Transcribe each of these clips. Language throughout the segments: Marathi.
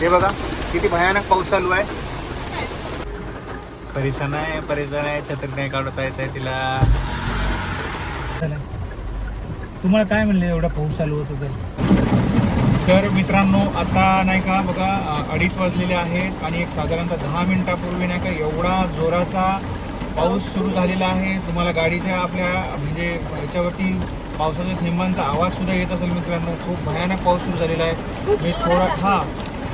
हे बघा किती भयानक पाऊस चालू आहे. परेशान आहे परेशान आहे छत्री नाही काढता येत आहे तिला. तुम्हाला काय म्हणलं एवढा पाऊस चालू होतं तर? तर मित्रांनो आता नाही का बघा अडीच वाजलेले आहेत आणि एक साधारणतः दहा मिनिटापूर्वी नाही का एवढा जोराचा पाऊस सुरू झालेला आहे. तुम्हाला गाडीच्या आपल्या म्हणजे याच्यावरती पावसाच्या थेंबांचा आवाज सुद्धा येत असेल मित्रांनो. खूप भयानक पाऊस सुरू झालेला आहे. मी थोडा हा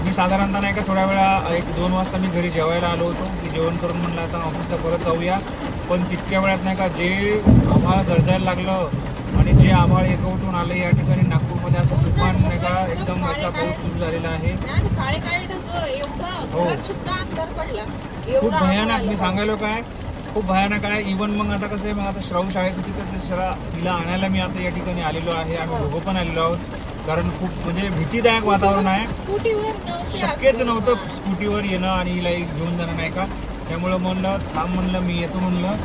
मी साधारणतः नाही का थोड्या वेळा एक दोन वाजता मी घरी जेवायला आलो होतो. की जेवण करून म्हणलं आता ऑफिसला परत जाऊया. पण तितक्या वेळात नाही का जे आम्हाला गरजायला लागलं आणि जे आभाळ एकवटून आलं या ठिकाणी नागपूरमध्ये असं तुफान नाही का एकदम याचा पाऊस सुरू झालेला आहे. हो. खूप भयानक. मी. सांगायलो काय खूप भयानक आहे. इवन मग आता कसं आहे मग आता श्रावण शाळेत होती तर ते शरा तिला आणायला मी आता या ठिकाणी आलेलो आहे. आम्ही. दोघं पण आलेलो आहोत. कारण खूप म्हणजे भीतीदायक वातावरण आहे. शक्यच. नव्हतं स्कूटीवर येणं आणि हिला एक घेऊन जाणं नाही का? त्यामुळं म्हणलं थांब म्हणलं मी येतो म्हणलं.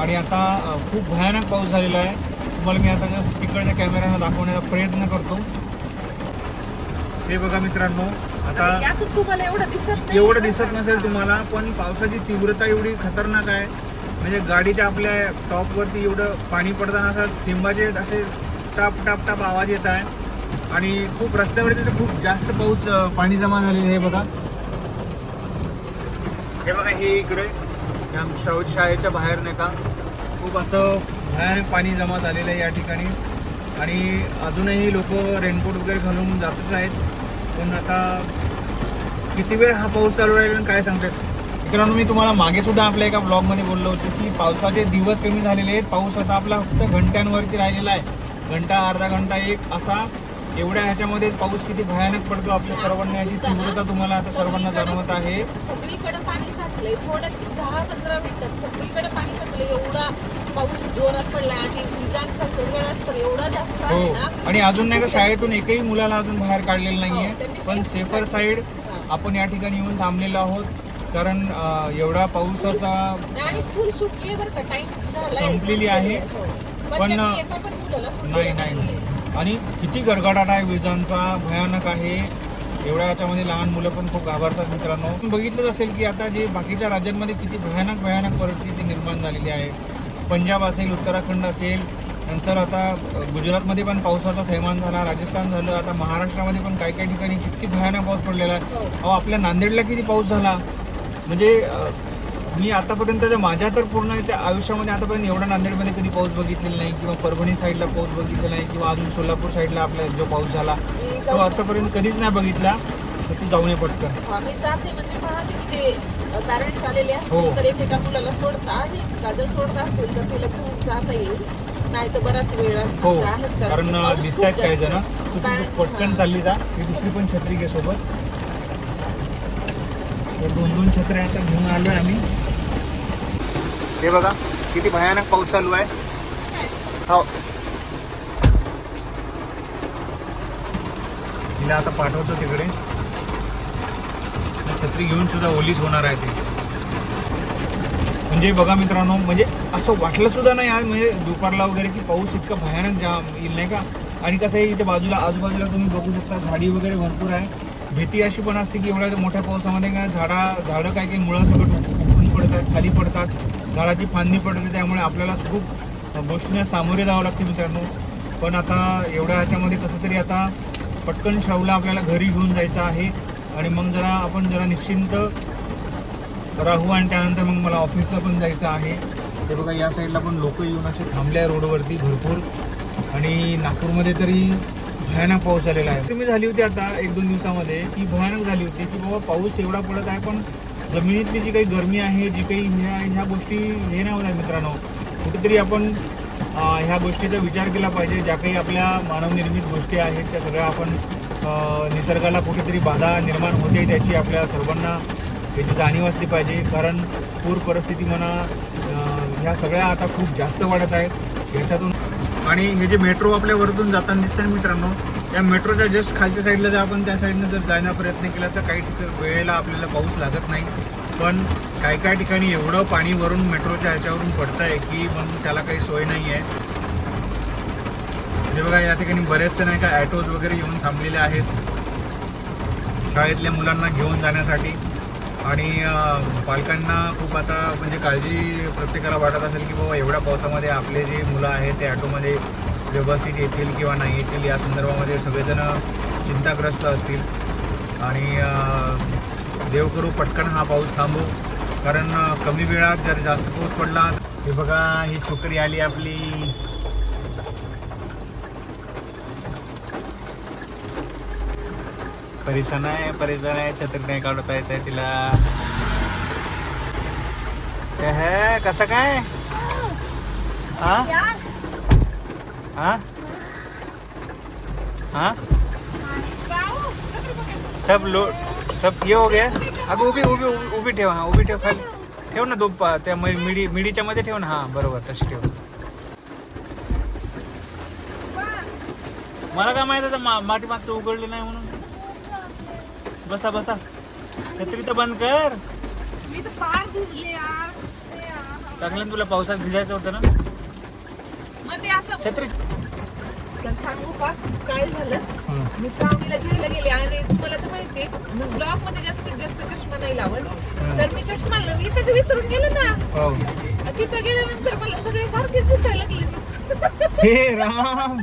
आणि आता खूप भयानक पाऊस झालेला आहे. तुम्हाला मी आता जस्ट तिकडच्या कॅमेऱ्यानं दाखवण्याचा प्रयत्न करतो. हे बघा मित्रांनो आता एवढं दिसत नसेल तुम्हाला पण पावसाची तीव्रता एवढी खतरनाक आहे. म्हणजे गाडीच्या आपल्या टॉपवरती एवढं पाणी पडताना असं थेंबाचे असे टाप टाप टाप आवाज येत आहे. आणि खूप रस्त्यावर तिथे खूप जास्त पाऊस पाणी जमा झालेलं आहे बघा. हे बघा हे इकडे. हे आमच्या शाळेच्या बाहेर नाही का? खूप असं भयानक पाणी जमा झालेलं आहे या ठिकाणी. आणि अजूनही लोक रेनकोट वगैरे घालून जातच आहेत. पण आता किती वेळ हा पाऊस चालू राहील आणि काय सांगतात? मित्रांनो मी तुम्हाला मागे सुद्धा आपल्या एका ब्लॉगमध्ये बोललो होतो की पावसाचे दिवस कमी झालेले आहेत. पाऊस आता आपला फक्त घंट्यांवरती राहिलेला आहे. घंटा अर्धा घंटा एक असा एवढ्या ह्याच्यामध्ये पाऊस किती भयानक पडतो आपल्या सर्वांना याची तीव्रता तुम्हाला आता सर्वांना जाणवत आहे. सगळीकडे पाणी साचलंय. थोड्या दहा पंधरा मिनिटात सगळीकडे पाणी साचलंय. एवढा पाऊस जोरात पडलाय आणि विजांचा तर एवढा जास्त हो आहे ना. आणि अजून नाही का शाळेतून एकही मुलाला अजून बाहेर काढलेलं हो, नाहीये त्यांनी पण सेफर साईड हा. आपण या ठिकाणी येऊन थांबलेलो आहोत. कारण एवढा टाइम संपलेली आहे. पण पण- नाही नाही. आणि किती गडगडाट आहे विजांचा भयानक आहे. एवढ्या याच्यामध्ये लहान मुलं पण खूप घाबरतात मित्रांनो. बघितलंच असेल की आता जे बाकीच्या राज्यांमध्ये किती भयानक भयानक परिस्थिती निर्माण झालेली आहे. पंजाब असेल उत्तराखंड असेल नंतर आता गुजरातमध्ये पण पावसाचा थैमान झाला राजस्थान झालं आता महाराष्ट्रामध्ये पण काही काही ठिकाणी किती भयानक पाऊस पडलेला आहे. हो. अहो आपल्या नांदेडला किती पाऊस झाला? म्हणजे मी आतापर्यंतच्या माझ्या तर पूर्ण त्या आयुष्यामध्ये आतापर्यंत एवढा नांदेडमध्ये कधी पाऊस बघितलेला नाही किंवा परभणी साईडला पाऊस बघितलेला नाही किंवा अजून सोलापूर साईडला आपला जो पाऊस झाला तो आतापर्यंत कधीच नाही बघितला तर तू जाऊन ये पटकन आम्ही जाते म्हणजे पाहते की ते पॅरेंट्स आलेले हो. असतील तर एकेका मुलाला सोडता आहे का जर सोडता असेल तर तिला घेऊन जाता येईल नाही तर बराच वेळ हो आहेच कारण पाऊस दिसत आहेत काही. जण तू पटकन. चालली जा ही दुसरी पण छत्री घे सोबत तर दोन दोन छत्र्या आता घेऊन आलोय आम्ही. हे बघा किती भयानक पाऊस चालू आहे. हो. तिला आता पाठवतो तिकडे. छत्री घेऊन सुद्धा ओलीच होणार आहे ती. म्हणजे बघा मित्रांनो म्हणजे असं वाटलं सुद्धा नाही आज म्हणजे दुपारला वगैरे की पाऊस इतका भयानक जाम येईल नाही का? आणि कसं आहे इथे बाजूला आजूबाजूला तुम्ही बघू शकता झाडी वगैरे भरपूर आहे. भीती अशी पण असते की एवढ्या मोठ्या पावसामध्ये काय झाडा झाडं काय काही मुळं सगळं उकळून पडतात खाली पडतात. झाडाची फांदी पडते त्यामुळे आपल्याला खूप गोष्टींना सामोरे जावं लागते मित्रांनो. पण आता एवढ्या ह्याच्यामध्ये कसं तरी आता पटकन श्रावला आपल्याला घरी घेऊन जायचं आहे. आणि मग जरा आपण जरा निश्चिंत राहू आणि त्यानंतर मग मला ऑफिसला पण जायचं आहे. ते बघा या साईडला पण लोक येऊन असे थांबले आहे रोडवरती भरपूर. आणि नागपूरमध्ये तरी भयानक पाऊस आलेला आहे. तुम्ही झाली होती आता एक दोन दिवसामध्ये. ती भयानक झाली होती की बाबा पाऊस एवढा पडत आहे पण जमिनीतली जी काही गरमी आहे जी काही ह्या ह्या गोष्टी हे नाही होत आहे मित्रांनो. कुठेतरी आपण ह्या गोष्टीचा विचार केला पाहिजे. ज्या काही आपल्या मानवनिर्मित गोष्टी आहेत त्या सगळ्या आपण निसर्गाला कुठेतरी बाधा निर्माण होते त्याची आपल्या सर्वांना याची जाणीव असली पाहिजे. कारण पूर परिस्थिती म्हणा ह्या सगळ्या आता खूप जास्त वाढत आहेत. याच्यातून आणि हे जे मेट्रो आपल्या वरतून जाताना दिसतात मित्रांनो या मेट्रोच्या जस्ट खालच्या साईडला जर आपण त्या साईडनं जर जायचा प्रयत्न केला तर काही वेळेला आपल्याला पाऊस लागत नाही. पण काही काही ठिकाणी एवढं पाणी वरून मेट्रोच्या ह्याच्यावरून पडतं आहे की मग त्याला काही सोय नाही आहे हे बघा या ठिकाणी बरेचसे नाही का ॲटोज वगैरे येऊन थांबलेले आहेत. शाळेतल्या मुलांना घेऊन जाण्यासाठी. आणि पालकांना खूप आता म्हणजे काळजी प्रत्येकाला वाटत असेल की बाबा एवढ्या पावसामध्ये आपले जे मुलं आहेत ते ॲटोमध्ये व्यवस्थित येतील किंवा नाही येतील या संदर्भामध्ये सगळेजण चिंताग्रस्त असतील. आणि देव करू पटकन हा पाऊस थांबू. कारण कमी वेळात जर जास्त पाऊस पडला हे बघा ही छोकरी आली आपली. परेशान आहे परेशान आहे छत्री नाही काढता येत आहे तिला. काय कसं काय? हा? हा? हा? सब लो सब ये हो गया? अगं उभी उभी उभी उभी ठेव हा उभी ठेव खाली. ठेव ना दोप त्या मिडी मिडीच्या मध्ये ठेव ना. हा बरोबर तशी ठेव. मला काय माहीत आता मा माटी मागचं उघडलं नाही म्हणून. बसा बसा. छत्री तर बंद कर. मी तर फार भिजले यार. चांगलं तुला पावसात भिजायचं होतं ना? मग ते असं छत्री तर सांगू का? काय झालं. मी श्रावणीला घ्यायला गेले आणि तुम्हाला तर माहितीये ब्लॉकमध्ये जास्तीत जास्त चष्मा नाही लावत. तर मी चष्मा लावला. मी त्याचं विसरून गेले ना. हो. तिथं गेल्यानंतर मला सगळे सारखेच दिसायला लागले. हे राम.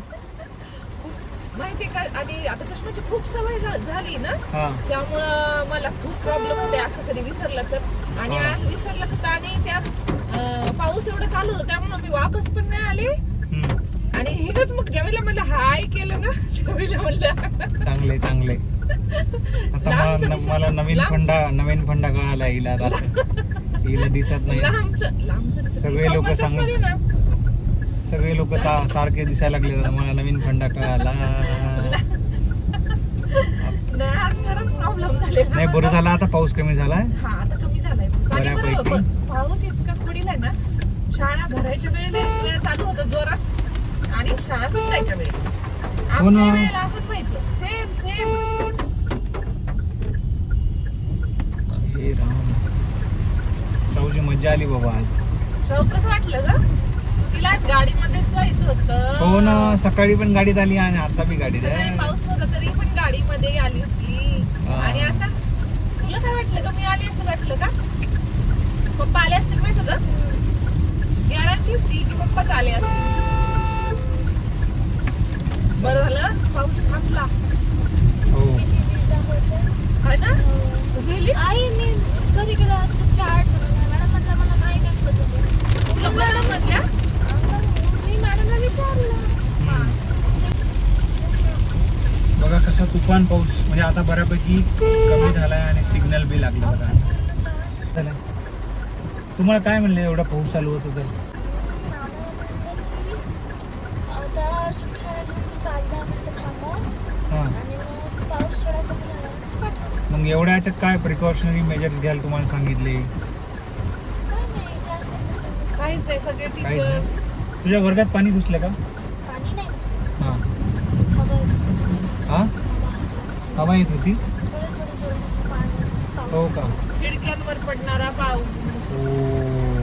माहितीये का आणि आता चष्म्याची खूप सवय झा- झाली ना हा त्यामुळं मला खूप प्रॉब्लेम होते असं कधी विसरलं तर आणि. आज विसरलं होतं आणि त्यात अं, पाऊस एवढं चालू होतं त्यामुळे मी वापस पण नाही आले हम्म. आणि हेच मग ज्यावेळेला मला हाय केलं ना त्यावेळेला म्हणलं चांगले चांगले आता मला लांबचं न- दिसत- मला नवीन लांबचं. फंडा नवीन फंडा कळाला हिला. हिला दिसत नाही लांबचं लांबचं. सगळे लोकं सांगत- ना. सगळे लोक सारखे दिसायला लागले मला नवीन फंडा कळाला. नाही आज खरंच प्रॉब्लेम झाले नाही बरं झालं. आता पाऊस कमी झालाय. हा पाऊस इतका ना. शाळा भरायच्या वेळेला वेळ चालू होतं जोरात. आणि शाळा सुटायच्या वेळेला. असंच व्हायचं. सेम सेम हे राम. मज्जा आली बाबा आज. शाहू कसं वाटलं ग? तिला गाडीमध्येच जायचं होतं. हो ना सकाळी पण गाडीत आली आणि आता बी गाडीत सकाळी आहे. पाऊस नव्हता तरी पण गाडीमध्ये आली होती. हा. आणि आता तुला काय वाटलं का? मी आली असं वाटलं का? पप्पा आले असतील माहीत होतं? गॅरंटी होती की पप्पाच आले असतील. बरं झालं? पाऊस थांबला. हो. है ना? तू गेली? आई मी गेलो? चार्ट मला नाही तुला बरं म्हणल्या बघा कसा तुफान पाऊस म्हणजे आता बऱ्यापैकी कमी झालाय आणि सिग्नल बी लागलं बघा. झालं. तुम्हाला काय म्हणलं एवढा पाऊस चालू होतं तर? हां. मग एवढ्या याच्यात काय प्रिकॉशनरी मेजर्स घ्याल तुम्हाला सांगितले? काहीच नाही सगळे. टीचर्स तुझ्या वर्गात पाणी घुसलं का? पाणी नाही हां. हवा येत हां? हवा येत होती? थोडं थोडं थोडं पाणी हो का? खिडक्यांवर पडणारा पाऊस. हो.